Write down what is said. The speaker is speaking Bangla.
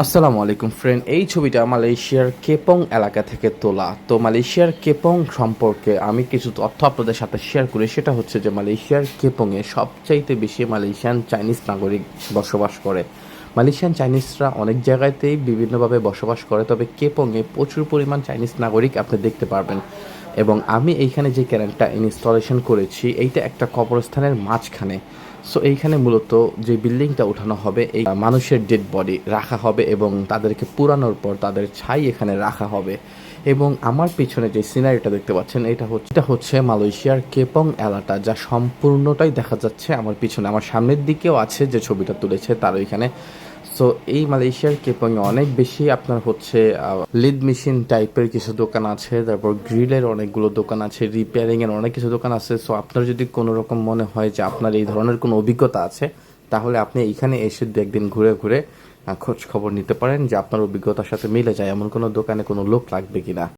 আসসালামু আলাইকুম ফ্রেন্ড এই ছবিটা মালয়েশিয়ার কেপং এলাকা থেকে তোলা। তো মালয়েশিয়ার কেপং সম্পর্কে আমি কিছু তথ্য আপনাদের সাথে শেয়ার করি। সেটা হচ্ছে যে মালয়েশিয়ার কেপংয়ে সবচাইতে বেশি মালয়েশিয়ান চাইনিজ নাগরিক বসবাস করে। মালয়েশিয়ান চাইনিজরা অনেক জায়গাতেই বিভিন্নভাবে বসবাস করে, তবে কেপংয়ে প্রচুর পরিমাণ চাইনিজ নাগরিক আপনি দেখতে পারবেন। এবং আমি এইখানে যে ক্যারেন্টটা ইনস্টলেশন করেছি, এইটা একটা কবরস্থানের মাঝখানে। সো এইখানে মূলত যে বিল্ডিংটা উঠানো হবে, এই মানুষের ডেড বডি রাখা হবে এবং তাদেরকে পুরানোর পর তাদের ছাই এখানে রাখা হবে। এবং আমার পিছনে যে সিনারিটা দেখতে পাচ্ছেন, এটা হচ্ছে এটা হচ্ছে মালয়েশিয়ার কেপং এলাটা যা সম্পূর্ণটাই দেখা যাচ্ছে আমার পিছনে। আমার সামনের দিকেও আছে যে ছবিটা তুলেছে, তার ওইখানে সো এই মালয়েশিয়ার কেপংয়ে অনেক বেশি আপনার হচ্ছে লিড মেশিন টাইপের কিছু দোকান আছে। তারপর গ্রিলের অনেকগুলো দোকান আছে রিপেয়ারিং এর অনেক কিছু দোকান আছে। সো আপনার যদি কোনো রকম মনে হয় যে আপনার এই ধরনের কোনো অভিজ্ঞতা আছে, তাহলে আপনি এখানে এসে দু একদিন ঘুরে ঘুরে খোঁজ খবর নিতে পারেন যে আপনার অভিজ্ঞতার সাথে মিলে যায়। এমন কোনো দোকানে কোনো লোক লাগবে কিনা?